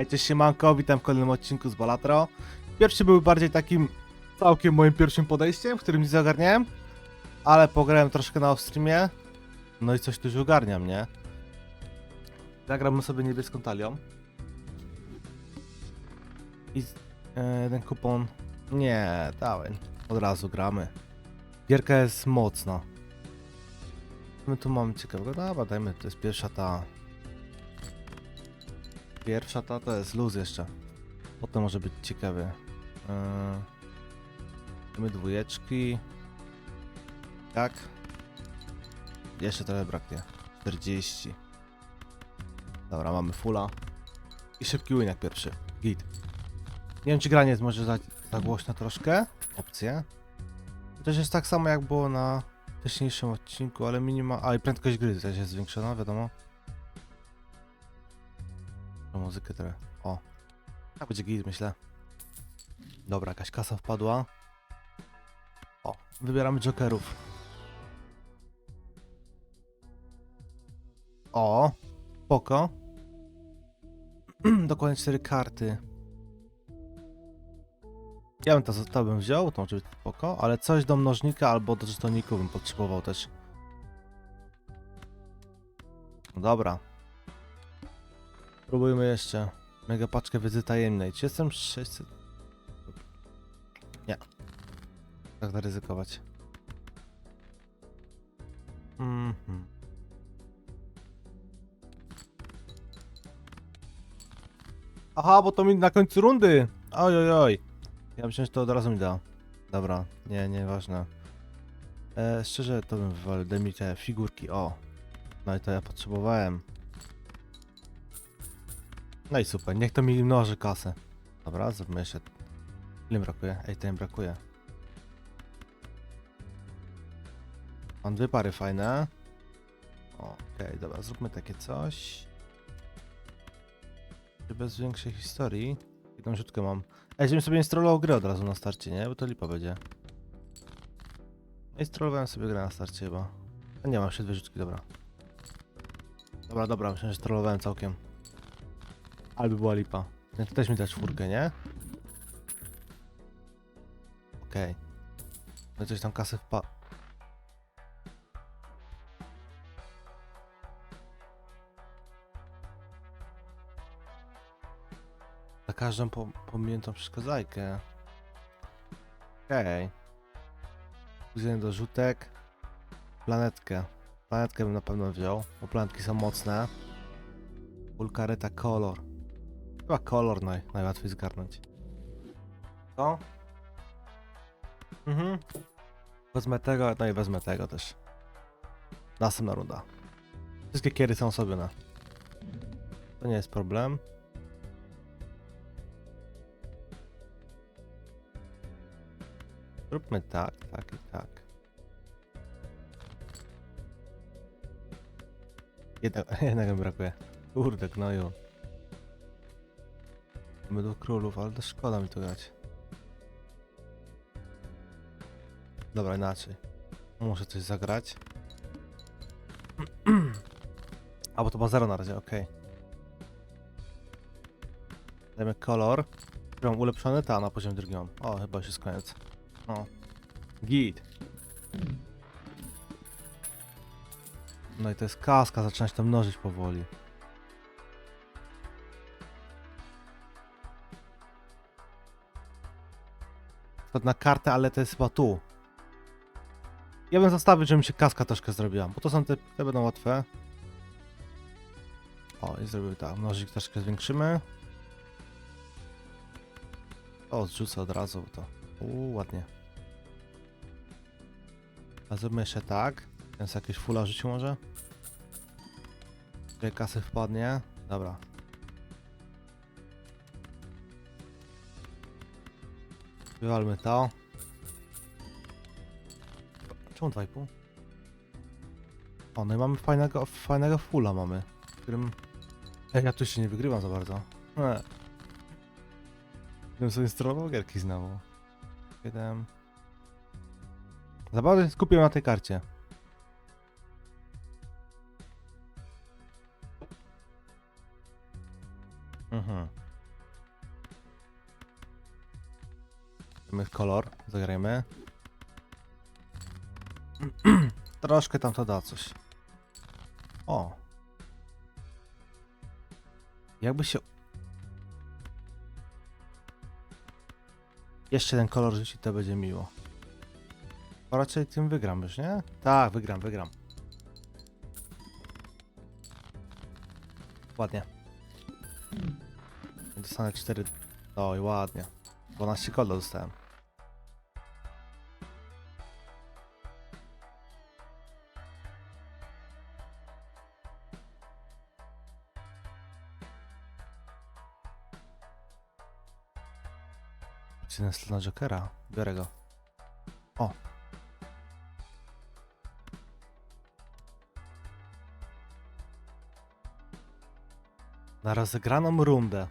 Hej, cześć siemanko, witam w kolejnym odcinku z Balatro. Pierwszy był bardziej takim całkiem moim pierwszym podejściem, w którym nic nie ogarniałem, ale pograłem troszkę na off-streamie, no i coś tu już ogarniam, nie? Zagramy sobie niebieską talią. I e, jeden kupon... Nie, dałem. Od razu gramy. Gierka jest mocna. My tu mamy ciekawego, dobra, dajmy, to jest pierwsza ta... Pierwsza ta to jest luz jeszcze. Potem może być ciekawy. Yy... Mamy dwójeczki. Tak. Jeszcze trochę braknie. 40. Dobra, mamy fulla. I szybki win jak pierwszy. Git. Nie wiem czy granie jest może za, za głośno troszkę. Opcje. To jest tak samo jak było na wcześniejszym odcinku, ale minima... A i prędkość gry też jest zwiększona, wiadomo. Muzykę trochę. O. Tak będzie git, myślę. Dobra, jakaś kasa wpadła. O, wybieramy jokerów. O, spoko. Dokładnie cztery karty. Ja bym to, to bym wziął, to może być spoko, ale coś do mnożnika albo do żetoników bym potrzebował też. Dobra. Próbujmy jeszcze. Mega paczkę wiedzy tajemnej. Czy jestem 600? Nie. Tak zaryzykować. Mhm. Aha, bo to mi na końcu rundy! Oj, oj, oj. Ja myślałem, że to od razu mi da. Dobra, nie, nieważne. E, szczerze to bym wywalił, daj mi te figurki, o. No i to ja potrzebowałem. No i super, niech to mi mnoży kasę. Dobra, zróbmy jeszcze. Ile brakuje? Ej, to mi brakuje. Mam dwie pary fajne. Okej, dobra, zróbmy takie coś. Bez większej historii. Jedną rzutkę mam. Ej, żebym sobie installował grę od razu na starcie, nie? Bo to lipa będzie. Instalowałem sobie grę na starcie chyba. A nie, mam jeszcze dwie rzutki, dobra. Dobra, dobra, myślę, że instalowałem całkiem. Albo była lipa. No to też mi da czwórkę, nie? Okej. No i coś tam kasy wpa... Za każdą po, pominiętą przeszkadzajkę. Okej. Okay. do rzutek. Planetkę. Planetkę bym na pewno wziął, bo planetki są mocne. Pulkareta kolor. Chyba kolor naj, najłatwiej zgarnąć. Co? Mhm. Wezmę tego, no i wezmę tego też. Następna runda. Wszystkie kiery są osobione. To nie jest problem. Zróbmy tak, tak i tak. Jedne, jednego mi brakuje. Kurde, gnoju. Mamy do królów, ale to szkoda mi to grać. Dobra, inaczej. Muszę coś zagrać. A bo to ma 0 na razie, okej. Dajmy kolor. Mam ulepszony? Ta, na poziom drugi mam. O, chyba już jest koniec. Git. No i to jest kaska, zaczyna się to mnożyć powoli. Na kartę, ale to jest chyba tu. Ja bym zostawił, żeby mi się kaska troszkę zrobiła, bo to są te, te będą łatwe. O, i zrobił tak, mnożyk troszkę zwiększymy. O, zrzucę od razu to. Uuu, ładnie. A zróbmy jeszcze tak. Sobie jakieś fula rzucił może? Ile kasy wpadnie? Dobra. Wywalmy to. Czemu 2,5? O, no i mamy fajnego, fajnego fulla mamy. W którym... Ej, ja tu się nie wygrywam za bardzo. Nie. Bym sobie instalował gierki znowu. 7... Zabawę się skupiłem na tej karcie. Kolor, zagrajmy. Troszkę tam to da coś. O. Jakby się... Jeszcze ten kolor rzuci, to będzie miło. Bo raczej tym wygram już, nie? Tak, wygram, wygram. Ładnie. Dostanę 4... Oj, ładnie. 12 kola dostałem. Slot na Jokera. Biorę go. O. Na rozegraną rundę.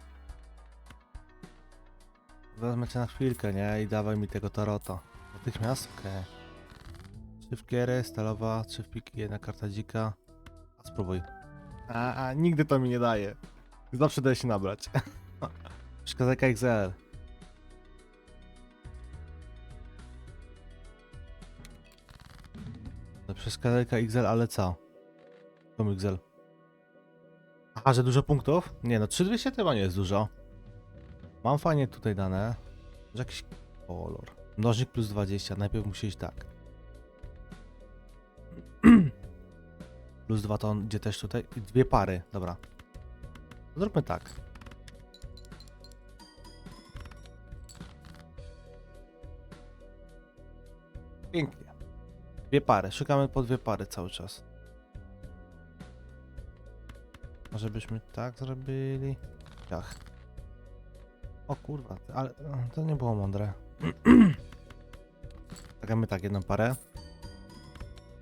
Wezmę cię na chwilkę, nie? I dawaj mi tego tarota. Natychmiast? Okej. Trzy wkiery, stalowa, trzy wpiki, jedna karta dzika. A spróbuj. A, a nigdy to mi nie daje. Zawsze daje się nabrać. Wskazajka XL. No, Wskazajka XL, ale co? Kom XL. Aha, że dużo punktów? Nie no, 3200 chyba nie jest dużo. Mam fajnie tutaj dane. Że jakiś kolor. Mnożnik plus 20. Najpierw musi iść tak. plus 2 to on idzie też tutaj. Dwie pary. Dobra. Zróbmy tak. Pięknie. Dwie pary. Szukamy po dwie pary cały czas. Może byśmy tak zrobili? Ach. O kurwa, ale e, to nie było mądre. Zagramy tak, jedną parę.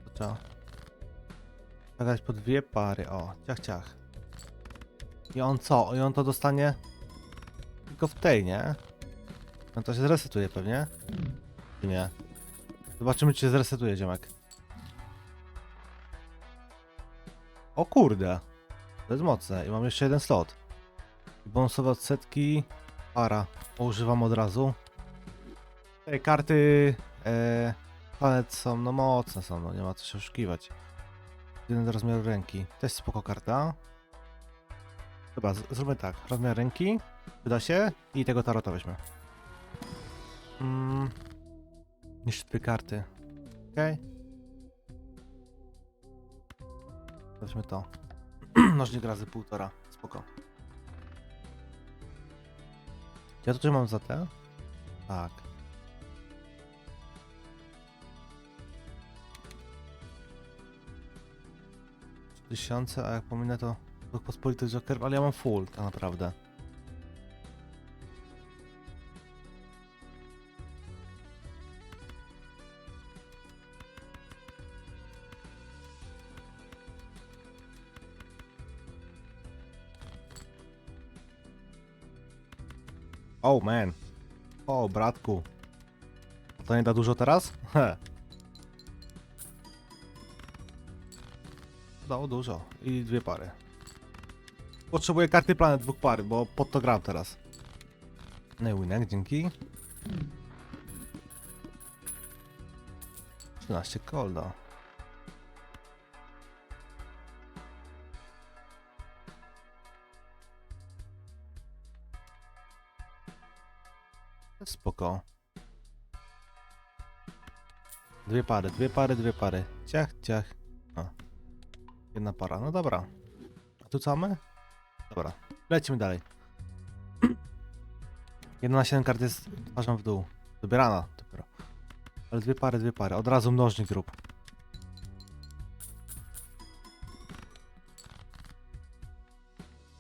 To trzeba zagrać po dwie pary, o, ciach, ciach. I on co? I on to dostanie tylko w tej, nie? No to się zresetuje pewnie? Czy nie? Zobaczymy, czy się zresetuje, ziomek. O kurde. To jest mocne. I mam jeszcze jeden slot. Bonusowe odsetki. Para. Używam od razu. Te karty e, planet są, no mocne są, no nie ma co się oszukiwać. Jeden rozmiar ręki. Jest spoko karta. Z- zróbmy tak. Rozmiar ręki. Wyda się. I tego tarota weźmy. Mm. Jeszcze dwie karty. Okej. Weźmy to. Nożnik razy półtora. Spoko. Ja tutaj mam za te? Tak. Tysiące, a jak pominę to dwóch pospolitych jokerów, ale ja mam full tak naprawdę. Oh man. O, bratku. To nie da dużo teraz? He. Dało dużo. I dwie pary. Potrzebuję karty planet dwóch pary, bo pod to gram teraz. No winek, dzięki. 13 kolda. Dwie pary, dwie pary, dwie pary. Ciach, ciach. O. Jedna para, no dobra. A tu co mamy? Dobra, lecimy dalej. 1 na 7 kart jest twarzą w dół. Dobierana dopiero. Ale dwie pary, dwie pary. Od razu mnożnik rób.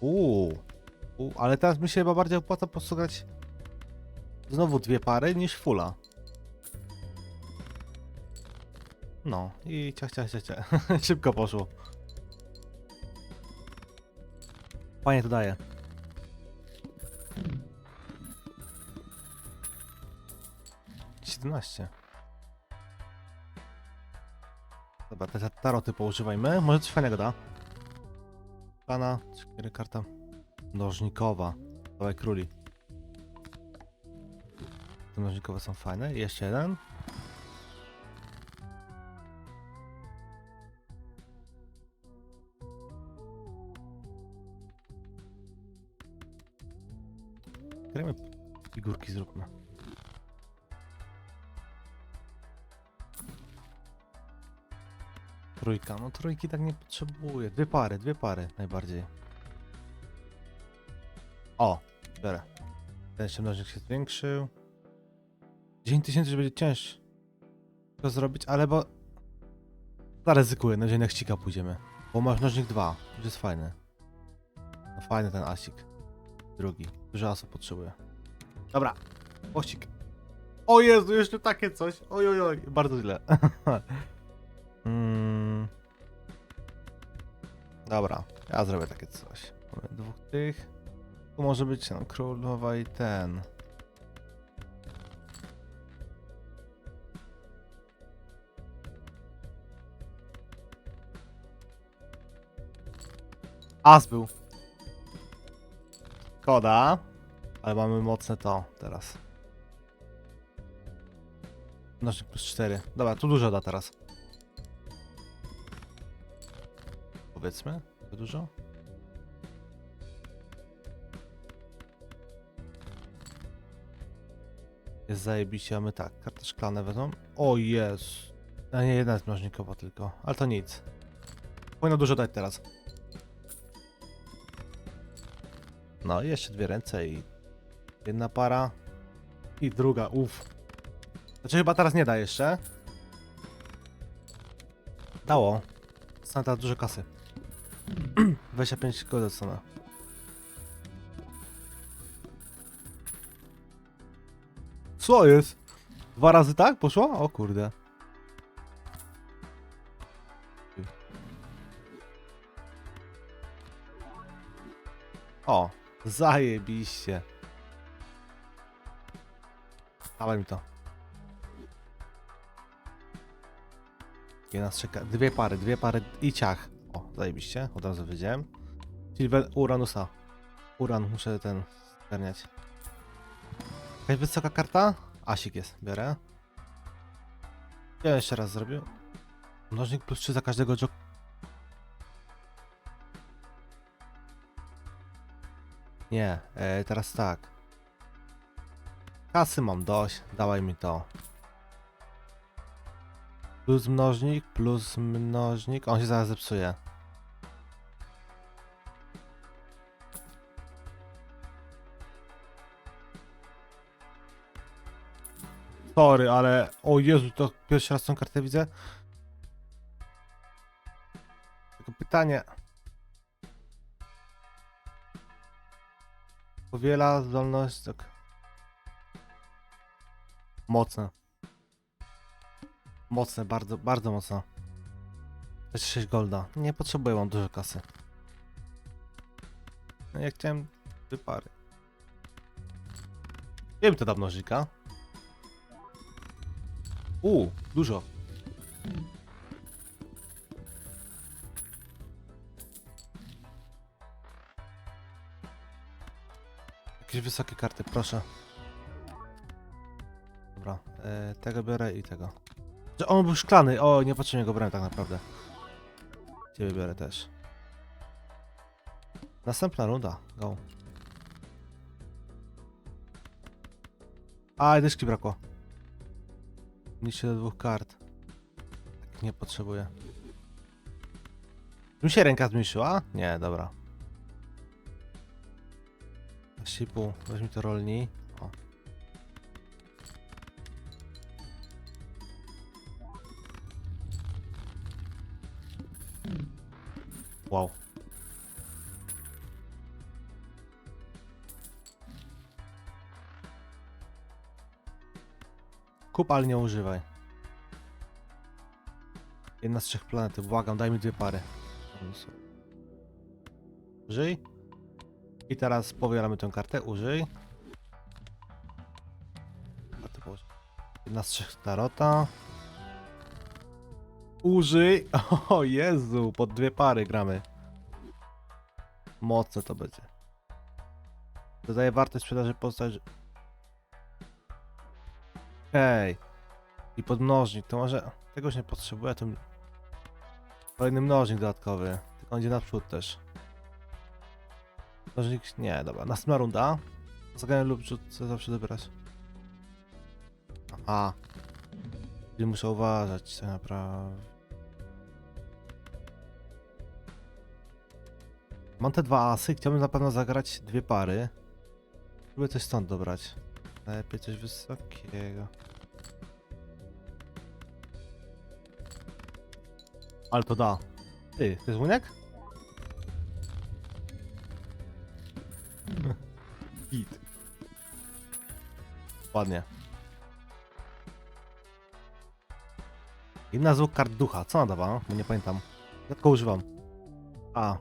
Uuu. Uuu, ale teraz mi się chyba bardziej opłaca posłuchać Znowu dwie pary niż fula. No i ciach, ciach, ciach, ciach. Szybko poszło. Fajnie to daje. Siedemnaście. Dobra, te taroty poużywajmy. Może coś fajnego da. Pana, cztery karta nożnikowa. Dawaj króli. Mnożnikowe są fajne. Jeszcze jeden. Gramy figurki zróbmy. Trójka, no trójki tak nie potrzebuję. Dwie pary, dwie pary najbardziej. O, biorę. Ten jeszcze mnożnik się zwiększył. 10 tysięcy, że będzie ciężko to zrobić, ale bo... Zaryzykuję, na dzień ścika pójdziemy. Bo masz mnożnik 2, już jest fajny. No fajny ten asik. Drugi. Dużo asów potrzebuje. Dobra, pościg. O Jezu, jeszcze takie coś. Oj, oj, oj, bardzo źle. mm. Dobra, ja zrobię takie coś. Mamy dwóch tych. Tu może być no, królowa i ten. As był. Szkoda. Ale mamy mocne to teraz. Mnożnik plus 4. Dobra, tu dużo da teraz. Powiedzmy, to dużo. Jest zajebiście, a my tak, karty szklane wezmą. O jest. A nie, jedna jest mnożnikowa tylko, ale to nic. Powinno dużo dać teraz. No, i jeszcze dwie ręce i jedna para i druga, uff. Znaczy chyba teraz nie da jeszcze. Dało. Są teraz dużo kasy. 25 godzin dostanę. Co jest? Dwa razy tak poszło? O kurde. O, zajebiście. Dawaj mi to. Jedna czeka. Dwie pary, dwie pary i ciach. O, zajebiście. Od razu wiedziałem. Silver Uranusa. Uran, muszę ten zgarniać. Jakaś wysoka karta? Asik jest, biorę. Ja jeszcze raz zrobię. Mnożnik plus 3 za każdego jok. Nie, e, teraz tak. Kasy mam dość, dawaj mi to. Plus mnożnik, plus mnożnik. On się zaraz zepsuje. Sorry, ale... O Jezu, to pierwszy raz tą kartę widzę. Tylko pytanie... Powiela zdolność... Tak. Mocne. Mocne, bardzo, bardzo mocno. 6 golda. Nie potrzebuję, mam dużo kasy. No ja chciałem pary. Wiem to dawno żyka. U, dużo. Jakieś wysokie karty, proszę. Dobra, e, tego biorę i tego. Że on był szklany, o, niepotrzebnie go brałem tak naprawdę. Ciebie biorę też. Następna runda, go. A, dyszki brakło. Niszczy do dwóch kart. Tak nie potrzebuję. Mi się ręka zmniejszyła? Nie, dobra. 6,5. Weź mi to rolni. O. Wow. Kup, ale nie używaj. Jedna z trzech planety, błagam, daj mi dwie pary. Użyj. I teraz powielamy tę kartę, użyj. Kartę. Jedna z trzech tarota. Użyj. O Jezu, pod dwie pary gramy. Mocne to będzie. Dodaje wartość sprzedaży postać. Okej. I podmnożnik, to może... Tegoś nie potrzebuję, to... Kolejny mnożnik dodatkowy. Tylko on idzie naprzód też. Mnożnik... Nie, dobra. Następna runda. Zagranie lub rzut, zawsze dobrać. Aha. Czyli muszę uważać tak naprawdę. Mam te dwa asy, chciałbym na pewno zagrać dwie pary. Próbuję coś stąd dobrać. Lepiej coś wysokiego. Ale to da. Ty, to jest łynek? Ładnie. Inna zwój kart ducha. Co ona dawała? Bo nie pamiętam. Ja używam. A.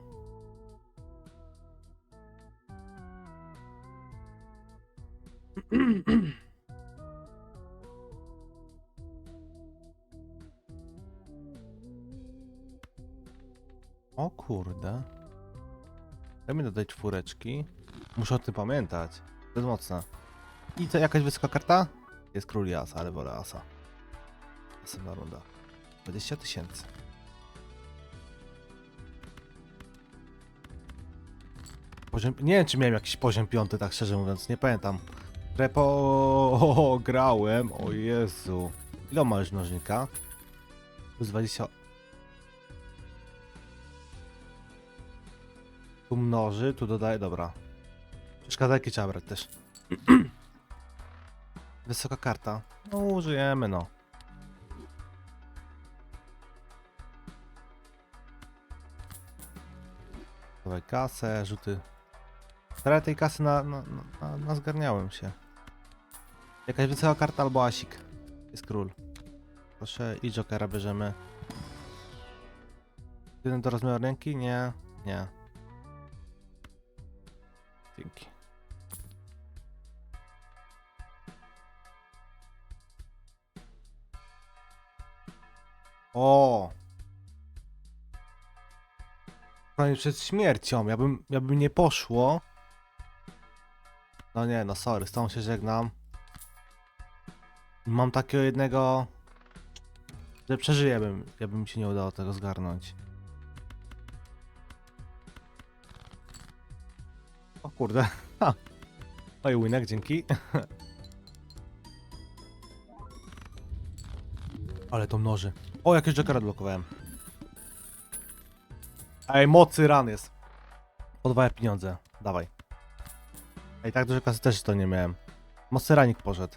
O kurde. Daj mi dodać czwóreczki. Muszę o tym pamiętać. To jest mocne. I to jakaś wysoka karta? Jest król i asa, ale wolę asa. Następna runda. 20 tysięcy. Poziom... Nie wiem, czy miałem jakiś poziom piąty, tak szczerze mówiąc, nie pamiętam. Repo o, grałem, o Jezu. Ile ma już mnożnika? Plus 20... Tu mnoży, tu dodaje, dobra. Przeszkadzajki trzeba brać też. Wysoka karta. No użyjemy, no. Dawaj kasę, rzuty. Trochę tej kasy na, na, na, na zgarniałem się. Jakaś wysoka karta albo asik. Jest król. Proszę i jokera bierzemy. Jeden do rozmiaru ręki? Nie. Nie. Dzięki. O! Prawie przed śmiercią. Ja bym, ja bym nie poszło. No nie, no sorry, z tą się żegnam. Mam takiego jednego, że przeżyję bym, ja bym się nie udało tego zgarnąć. O kurde. Ha. I winek, dzięki. Ale to mnoży. O, jakieś jokera odblokowałem. Ej, mocy ran jest. Podwajaj pieniądze. Dawaj. Ej, tak dużo kasy też to nie miałem. Mocy ranik poszedł.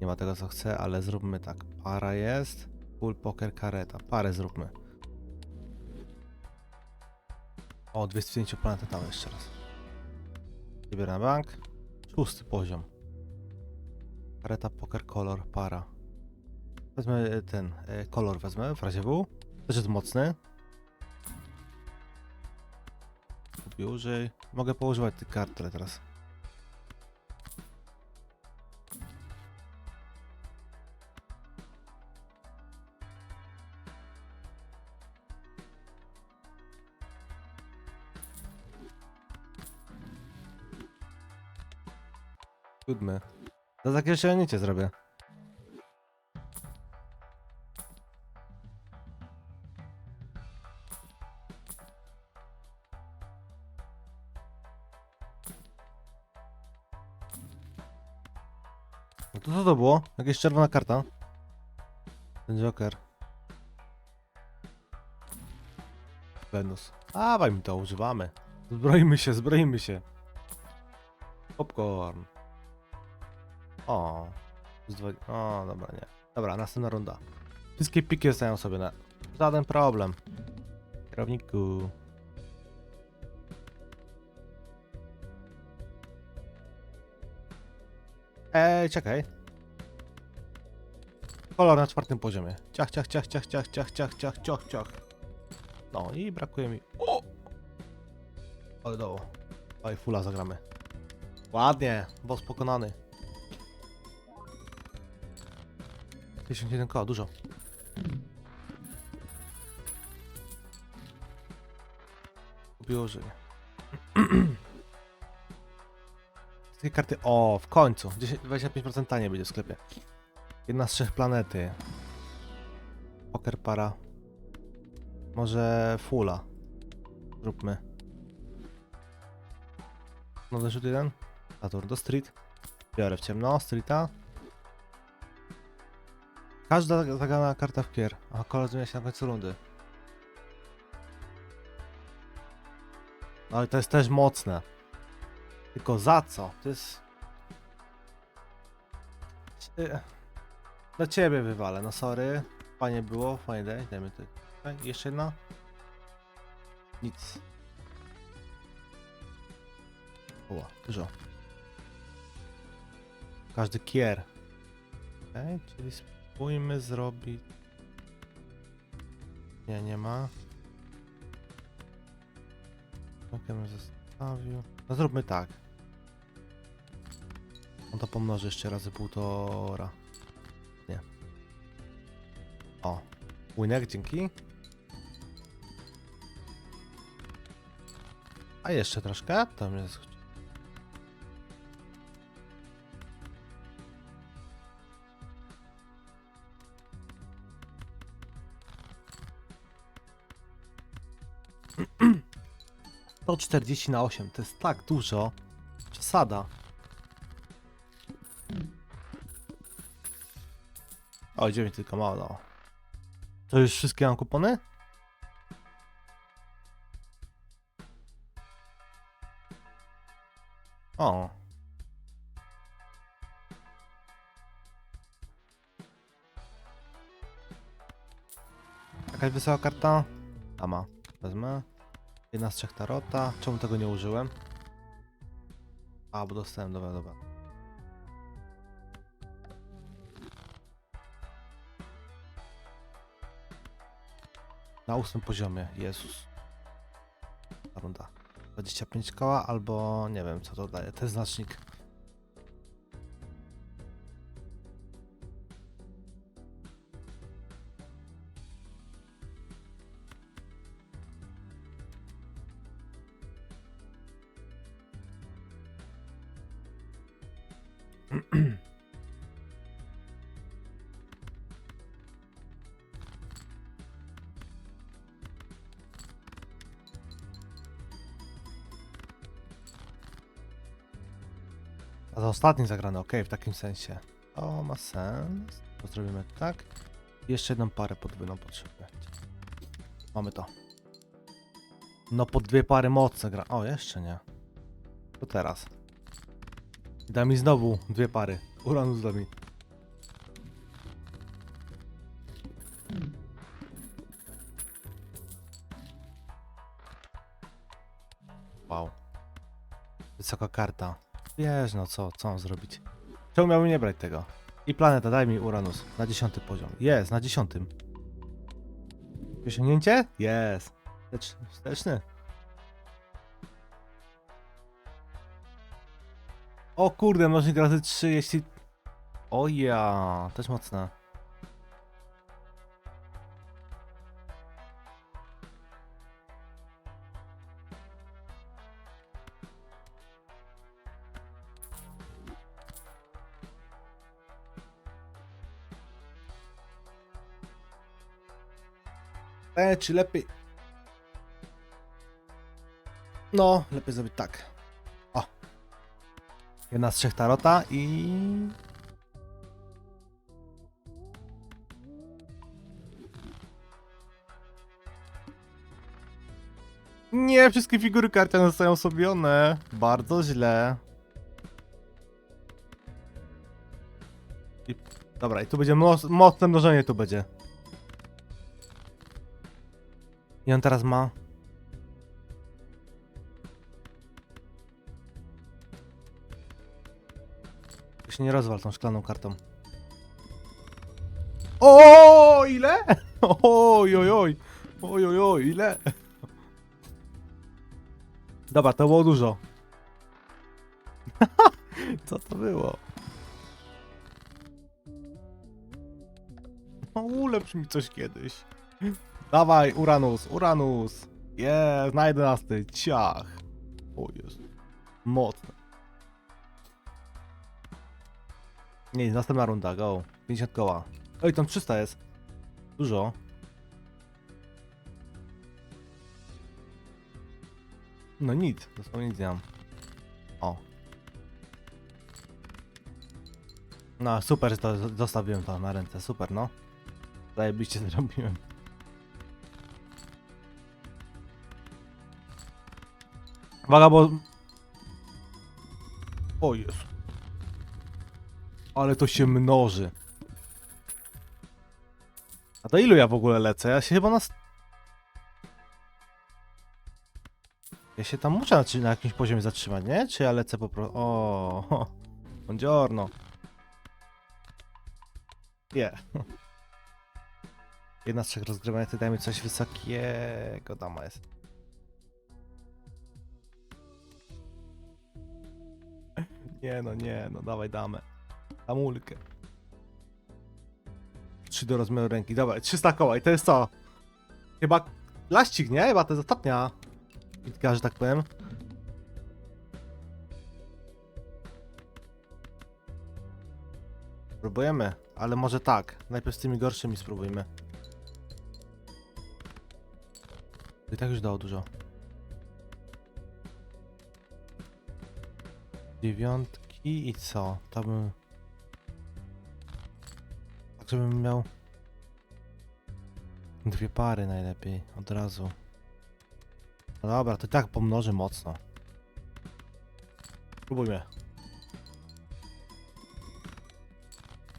Nie ma tego co chcę, ale zróbmy tak. Para jest. Full poker kareta. Parę zróbmy. O, 205 planety tam jeszcze raz. Na bank. Szósty poziom. Kareta, poker, kolor, para. Wezmę e, ten e, kolor, wezmę w razie W. Też jest mocny. Kupię. Mogę poużywać tych kart ale teraz. Siódmy. To takie osiągnięcie zrobię. No to co to było? Jakaś czerwona karta. Ten Joker. Venus. Dawaj mi to, używamy. Zbroimy się, zbroimy się. Popcorn. O. z dwa- O, dobra, nie. Dobra, następna runda. Wszystkie piki zostają sobie na... Żaden problem. Kierowniku. Ej, czekaj. Kolor na czwartym poziomie. Ciach, ciach, ciach, ciach, ciach, ciach, ciach, ciach, ciach, ciach. No i brakuje mi... O! Ale dało. Oj, fula zagramy. Ładnie, boss pokonany. 51 koła, dużo. Kupiło życie. Wszystkie karty. O, w końcu. 10, 25% taniej będzie w sklepie. Jedna z trzech planety. Poker para. Może fulla. Zróbmy. Nowy rzut jeden. Saturn do street. Biorę w ciemno. Streeta. Każda zagrana karta w kier. A kolor zmienia się na końcu rundy. No i to jest też mocne. Tylko za co? To jest... Do ciebie wywalę, no sorry. Fajnie było, fajnie daj, dajmy to. Jeszcze jedna? Nic. O, dużo. Każdy kier. Okej, czyli spróbujmy zrobić... Nie, nie ma. Ok, bym zostawił. No zróbmy tak. On to pomnoży jeszcze razy półtora. Nie. O. Łynek, dzięki. A jeszcze troszkę? Tam jest. To 40 na 8, to jest tak dużo. Przesada. O, 9 tylko mało dało. To już wszystkie mam kupony? O. Jakaś wysoka karta? Ama. Wezmę. Jedna z trzech tarota. Czemu tego nie użyłem? A, bo dostałem, dobra, dobra. Na ósmym poziomie, Jezus. Runda. 25 koła albo nie wiem co to daje, ten znacznik. A to ostatni zagrany, okej, w takim sensie. To ma sens. To zrobimy tak. Jeszcze jedną parę podwójną potrzebuję. Mamy to. No po dwie pary mocne gra. O, jeszcze nie. To teraz. Da mi znowu dwie pary. Uranus da mi. Wow. Wysoka karta. Wiesz, no co, co mam zrobić? Czemu miałbym nie brać tego? I planeta, daj mi Uranus. Na dziesiąty poziom. Jest, na dziesiątym. Osiągnięcie? Jest. Wstecz- Wsteczny. O kurde, mnożnik razy 3, jeśli... O ja, też mocne. E, czy lepiej... No, lepiej zrobić tak. Jedna z trzech tarota i... Nie, wszystkie figury karciane zostają osobione. Bardzo źle. I... Dobra, i tu będzie moc, mocne mnożenie, tu będzie. I on teraz ma. Się nie rozwal tą szklaną kartą. O, ile? Oj, oj, oj. Oj, oj, oj, ile? Dobra, to było dużo. Co to było? No, ulepsz mi coś kiedyś. Dawaj, Uranus, Uranus. Jest, na 11. Ciach. O Jezu. Mocne. Nie, następna runda, go. 50 koła. Oj, tam 300 jest. Dużo. No nic, dosłownie nic nie mam. O. No, super, że to zostawiłem to na ręce, super, no. Zajebiście zrobiłem. Uwaga, bo... O Jezu. Ale to się mnoży. A to ilu ja w ogóle lecę? Ja się chyba na... Ja się tam muszę na, na jakimś poziomie zatrzymać, nie? Czy ja lecę po prostu... O, Buongiorno. Nie. Jedna z trzech rozgrywanych, ty daj mi coś wysokiego. Dama jest. Nie no, nie no, dawaj damę. Damulkę. 3 do rozmiaru ręki. Dobra, 300 koła i to jest co? Chyba laścik, nie? Chyba to jest ostatnia bitka, że tak powiem. Próbujemy, ale może tak. Najpierw z tymi gorszymi spróbujmy. I tak już dało dużo. Dziewiątki i co? To bym... Tak, żebym miał... Dwie pary najlepiej, od razu. No dobra, to i tak pomnoży mocno. Spróbujmy.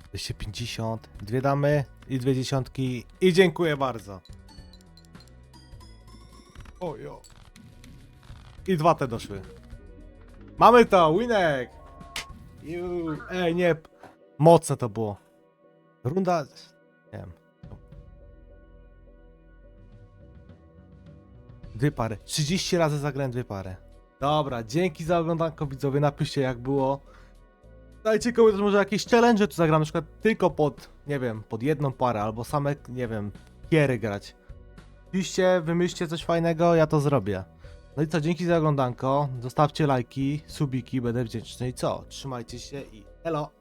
250, dwie damy i dwie dziesiątki i dziękuję bardzo. Ojo. I dwa te doszły. Mamy to, winek! Ju, Ej, nie. Mocne to było. Runda... Nie wiem. Dwie pary. 30 razy zagrałem dwie pary. Dobra, dzięki za oglądanko widzowie. Napiszcie jak było. Dajcie komentarz, może jakieś challenge tu zagram, na przykład tylko pod, nie wiem, pod jedną parę, albo same, nie wiem, kiery grać. Oczywiście wymyślcie coś fajnego, ja to zrobię. No i co, dzięki za oglądanko, zostawcie lajki, subiki, będę wdzięczny i co, trzymajcie się i elo!